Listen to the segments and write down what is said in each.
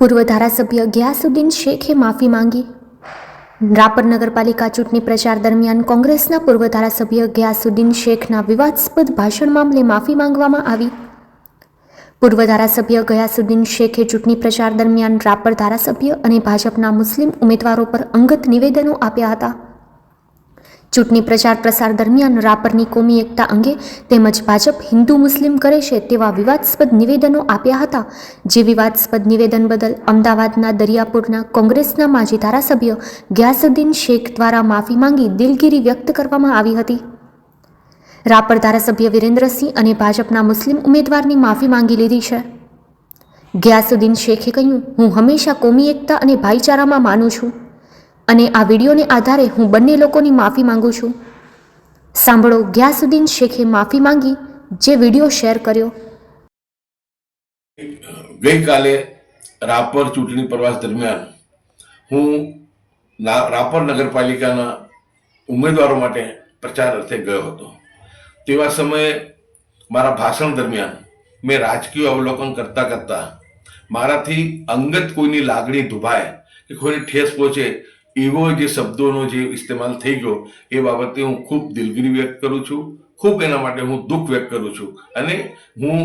પૂર્વ ધારાસભ્ય ગિયાસુદ્દીન શેખે માફી માંગી. રાપર નગરપાલિકા ચૂંટણી પ્રચાર દરમિયાન કોંગ્રેસના પૂર્વ ધારાસભ્ય ગિયાસુદ્દીન શેખના વિવાદાસ્પદ ભાષણ મામલે માફી માંગવામાં આવી. પૂર્વ ધારાસભ્ય ગયાસુદ્દીન શેખે ચૂંટણી પ્રચાર દરમિયાન રાપર ધારાસભ્ય અને ભાજપના મુસ્લિમ ઉમેદવારો પર અંગત નિવેદનો આપ્યા હતા. ચૂંટણી પ્રચાર પ્રસાર દરમિયાન રાપરની કોમી એકતા અંગે તેમજ ભાજપ હિન્દુ મુસ્લિમ કરે છે તેવા વિવાદાસ્પદ નિવેદનો આપ્યા હતા. જે વિવાદાસ્પદ નિવેદન બદલ અમદાવાદના દરિયાપુરના કોંગ્રેસના માજી ધારાસભ્ય ગ્યાસુદ્દીન શેખ દ્વારા માફી માંગી દિલગીરી વ્યક્ત કરવામાં આવી હતી. રાપર ધારાસભ્ય વિરેન્દ્રસિંહ અને ભાજપના મુસ્લિમ ઉમેદવારની માફી માંગી લીધી છે. ગ્યાસુદ્દીન શેખે કહ્યું, હું હંમેશા કોમી એકતા અને ભાઈચારામાં માનું છું. અને આ વિડીયોને આધારે હું બંને લોકોની માફી માંગુ છું. સાંભળો ગ્યાસુદ્દીન શેખે માફી માંગી, જે વીડિયો શેર કર્યો. ગઈકાલે રાપર ચૂંટણી પ્રવાસ દરમિયાન હું રાપર નગરપાલિકાના ઉમેદવારો માટે પ્રચાર અર્થે ગયો હતો. તેવા સમયે મારા ભાષણ દરમિયાન મેં રાજકીય અવલોકન કરતા કરતા મારાથી અંગત કોઈની લાગણી દુભાય કે કોઈને ઠેસ પહોંચે એવો જે શબ્દોનો જે ઇસ્તેમાલ થઈ ગયો, એ બાબતે હું ખૂબ દિલગીરી વ્યક્ત કરું છું. ખૂબ એના માટે હું દુઃખ વ્યક્ત કરું છું. અને હું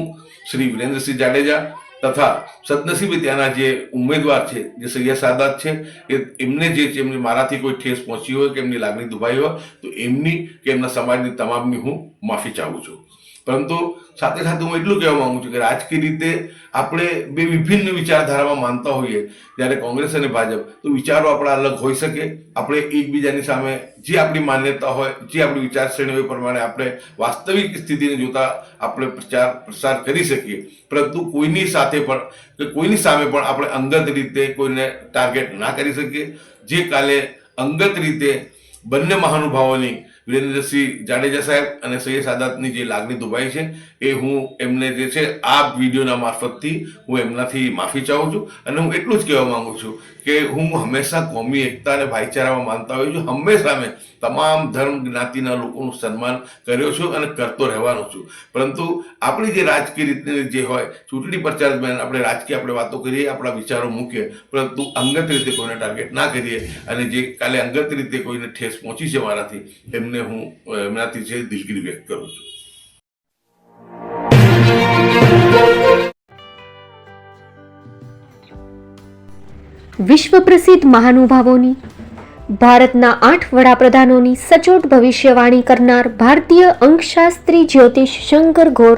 શ્રી વિરેન્દ્રસિંહ જાડેજા તથા સદનસીબે ત્યાંના જે ઉમેદવાર છે, જે સૈયદ સાદાત છે, એ એમને જે એમને મારાથી કોઈ ઠેસ પહોંચી હોય કે એમની લાગણી દુભાઈ હોય, તો એમની કે એમના સમાજની તમામની હું માફી ચાહું છું. પરંતુ સાથે સાથે હું એટલું કહેવા માંગુ છું કે રાજકીય રીતે આપણે બે વિભિન્ન વિચારધારામાં માનતા હોઈએ જ્યારે કોંગ્રેસ અને ભાજપ, તો વિચારો આપણા અલગ હોઈ શકે. આપણે એકબીજાની સામે જે આપણી માન્યતા હોય, જે આપણી વિચારશ્રેણી હોય પ્રમાણે આપણે વાસ્તવિક સ્થિતિને જોતા આપણે પ્રચાર, પ્રસાર કરી શકીએ. પરંતુ કોઈની સાથે પણ, કે કોઈની સામે પણ આપણે અંગત રીતે કોઈને ટાર્ગેટ ના કરી શકીએ. જે કાલે અંગત રીતે બંને મહાનુભાવોની વિરેન્દ્રસિંહ જાડેજા સાહેબ અને સૈયદ સાદાતની જે લાગણી દુભાઈ છે, એ હું એમને જે છે, આ વિડીયોના મારફતથી હું એમનાથી માફી ચાહું છું અને હું એટલું જ કહેવા માગું છું કે હું હંમેશા કોમી એકતા અને ભાઈચારામાં માનતા હોઉં છું. હંમેશા મેં તમામ ધર્મ જ્ઞાતિના લોકોનું સન્માન કર્યો છું અને કરતો રહેવાનો છું. પરંતુ આપણી જે રાજકીય રીતની જે હોય, ચૂંટણી પ્રચાર દરમિયાન આપણે રાજકીય આપણે વાતો કરીએ, આપણા વિચારો મૂકીએ, પરંતુ અંગત રીતે કોઈને ટાર્ગેટ ના કરીએ અને જે કાલે અંગત રીતે કોઈને ઠેસ પહોંચી છે મારાથી એમને હું એમનાથી જે દિલગીરી વ્યક્ત કરું છું. વિશ્વ પ્રસિદ્ધ મહાનુભાવોની, ભારતના આઠ વડાપ્રધાનોની સચોટ ભવિષ્યવાણી કરનાર ભારતીય અંકશાસ્ત્રી જ્યોતિષ શંકર ઘોર